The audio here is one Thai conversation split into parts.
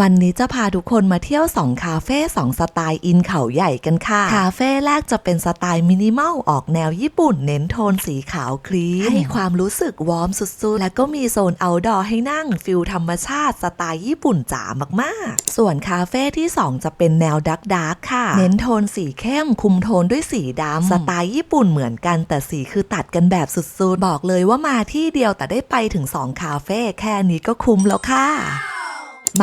วันนี้จะพาทุกคนมาเที่ยว 2 คาเฟ่2สไตล์อินเขาใหญ่กันค่ะ คาเฟ่แรกจะเป็นสไตล์มินิมอลออกแนวญี่ปุ่น เน้นโทนสีขาวคลีนให้ความรู้สึกวอร์มสุดๆ แล้วก็มีโซนเอาดอร์ให้นั่งฟิลธรรมชาติสไตล์ญี่ปุ่นจ๋ามากๆ ส่วนคาเฟ่ที่ 2 จะเป็นแนวดักดาร์กค่ะ เน้นโทนสีเข้มคุมโทนด้วยสีดำสไตล์ญี่ปุ่นเหมือนกันแต่สีคือตัดกันแบบสุดๆ บอกเลยว่ามาที่เดียวแต่ได้ไปถึง 2 คาเฟ่แค่นี้ก็คุ้มแล้วค่ะ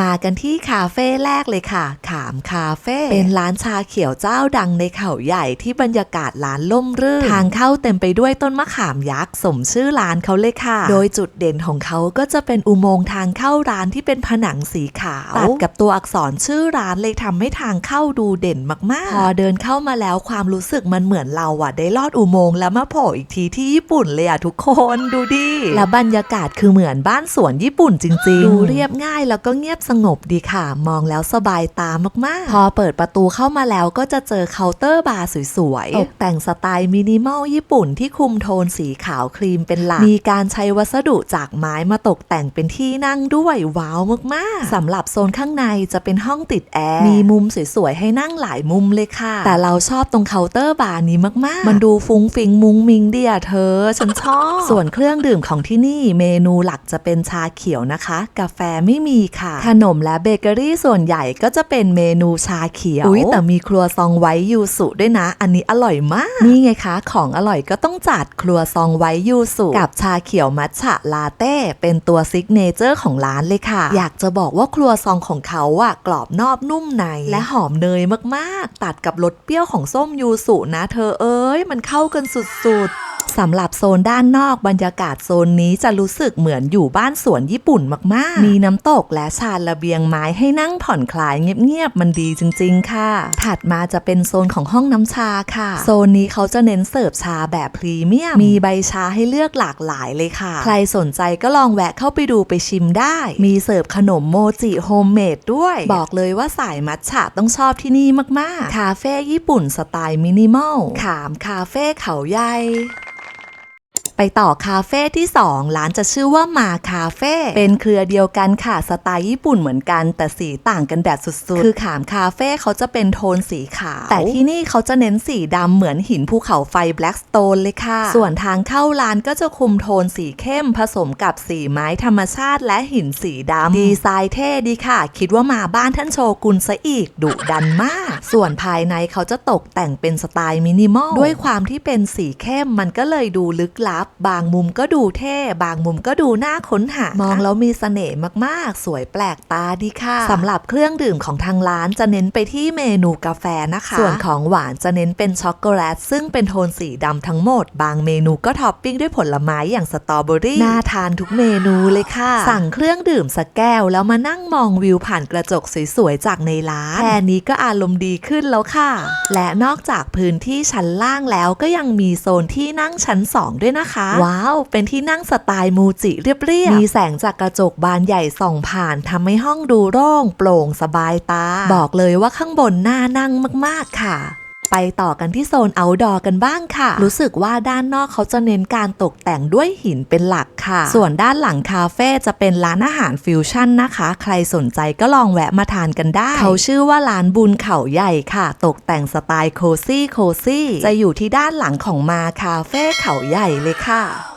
มากันที่คาเฟ่แรกเลยค่ะ ขามคาเฟ่เป็นร้านชาเขียวเจ้าดังในเขาใหญ่ที่บรรยากาศร้านล่มรื่น ทางเข้าเต็มไปด้วยต้นมะขามยักษ์สมชื่อร้านเขาเลยค่ะ โดยจุดเด่นของเขาก็จะเป็นอุโมงค์ทางเข้าร้านที่เป็นผนังสีขาวตัดกับตัวอักษรชื่อร้านเลยทำให้ทางเข้าดูเด่นมากๆ พอเดินเข้ามาแล้วความรู้สึกมันเหมือนเราอะได้ลอดอุโมงค์แล้วมาโผล่อีกทีที่ญี่ปุ่นเลยอะทุกคนดูดิแล้วบรรยากาศคือเหมือนบ้านสวนญี่ปุ่นจริงๆดูเรียบง่ายแล้วก็เงียบสงบดีค่ะ มองแล้วสบายตามากๆ พอเปิดประตูเข้ามาแล้วก็จะเจอเคาน์เตอร์บาร์สวยๆ ตกแต่งสไตล์มินิมอลญี่ปุ่นที่คุมโทนสีขาวครีมเป็นหลัก มีการใช้วัสดุจากไม้มาตกแต่งเป็นที่นั่งด้วยว้าวมากๆ สำหรับโซนข้างในจะเป็นห้องติดแอร์ มีมุมสวยๆ ให้นั่งหลายมุมเลยค่ะ แต่เราชอบตรงเคาน์เตอร์บาร์นี้มากๆ มันดูฟุ้งฟิงมุงมิงเดียเธอ ฉันชอบ ส่วนเครื่องดื่มของที่นี่เมนูหลักจะเป็นชาเขียวนะคะ กาแฟไม่มีค่ะขนมและเบเกอรี่ส่วนใหญ่ก็จะเป็นเมนูชาเขียว อุ้ยแต่มีครัวซองไว้ยูสุด้วยนะ อันนี้อร่อยมาก นี่ไงคะ ของอร่อยก็ต้องจัดครัวซองไว้ยูสุกับชาเขียวมัทฉะลาเต้เป็นตัวซิกเนเจอร์ของร้านเลยค่ะ อยากจะบอกว่าครัวซองของเขาอะกรอบนอกนุ่มใน และหอมเนยมากๆ ตัดกับรสเปรี้ยวของส้มยูสุนะ เธอเอ้ยมันเข้ากันสุดๆ สำหรับโซนด้านนอกบรรยากาศโซนนี้จะรู้สึกเหมือนอยู่บ้านสวนญี่ปุ่นมากๆ มีน้ำตกและชานระเบียงไม้ให้นั่งผ่อนคลายเงียบๆ มันดีจริง ๆ ค่ะ ถัดมาจะเป็นโซนของห้องน้ำชาค่ะ โซนนี้เขาจะเน้นเสิร์ฟชาแบบพรีเมียม มีใบชาให้เลือกหลากหลายเลยค่ะ ใครสนใจก็ลองแวะเข้าไปดูไปชิมได้ มีเสิร์ฟขนมโมจิโฮมเมดด้วย บอกเลยว่าสายมัทฉะต้องชอบที่นี่มากๆ คาเฟ่ญี่ปุ่นสไตล์มินิมอลขามคาเฟ่เขาใหญ่ ไปต่อคาเฟ่ที่ 2 ร้านจะชื่อว่ามาคาเฟ่เป็นเครือเดียวกันค่ะสไตล์ญี่ปุ่นเหมือนกันแต่สีต่างกันแบบสุดๆ คือขามคาเฟ่เขาจะเป็นโทนสีขาว แต่ที่นี่เขาจะเน้นสีดำเหมือนหินภูเขาไฟแบล็กสโตนเลยค่ะ ส่วนทางเข้าร้านก็จะคุมโทนสีเข้มผสมกับสีไม้ธรรมชาติและหินสีดำดีไซน์เท่ดีค่ะ คิดว่ามาบ้านท่านโชกุนซะอีกดุดันมาก ส่วนภายในเขาจะตกแต่งเป็นสไตล์มินิมอลด้วยความที่เป็นสีเข้มมันก็เลยดูลึกลับบางมุมก็ดูเท่ บางมุมก็ดูน่าค้นหามองแล้วมีเสน่ห์มากๆ สวยแปลกตาดีค่ะสำหรับเครื่องดื่มของทางร้านจะเน้นไปที่เมนูกาแฟนะคะ ส่วนของหวานจะเน้นเป็นช็อกโกแลตซึ่งเป็นโทนสีดำทั้งหมด บางเมนูก็ท็อปปิ้งด้วยผลไม้อย่างสตรอเบอรี่น่าทานทุกเมนูเลยค่ะ สั่งเครื่องดื่มสักแก้ว แล้วมานั่งมองวิวผ่านกระจกสวยๆจากในร้านแค่นี้ก็อารมณ์ดีขึ้นแล้วค่ะ และนอกจากพื้นที่ชั้นล่างแล้วก็ยังมีโซนที่นั่งชั้น 2 ด้วยนะคะว้าว เป็นที่นั่งสไตล์มูจิเรียบๆ มีแสงจากกระจกบานใหญ่ส่องผ่านทำให้ห้องดูโล่งโปร่งสบายตา บอกเลยว่าข้างบนน่านั่งมากๆค่ะ ไปต่อกันที่โซนเอาดอร์กันบ้างค่ะ รู้สึกว่าด้านนอกเขาจะเน้นการตกแต่งด้วยหินเป็นหลักค่ะ ส่วนด้านหลังคาเฟ่จะเป็นร้านอาหารฟิวชั่นนะคะ ใครสนใจก็ลองแวะมาทานกันได้ เขาชื่อว่าร้านบุญเขาใหญ่ค่ะ ตกแต่งสไตล์โคซี่โคซี่จะอยู่ที่ด้านหลังของมาคาเฟ่เขาใหญ่เลยค่ะ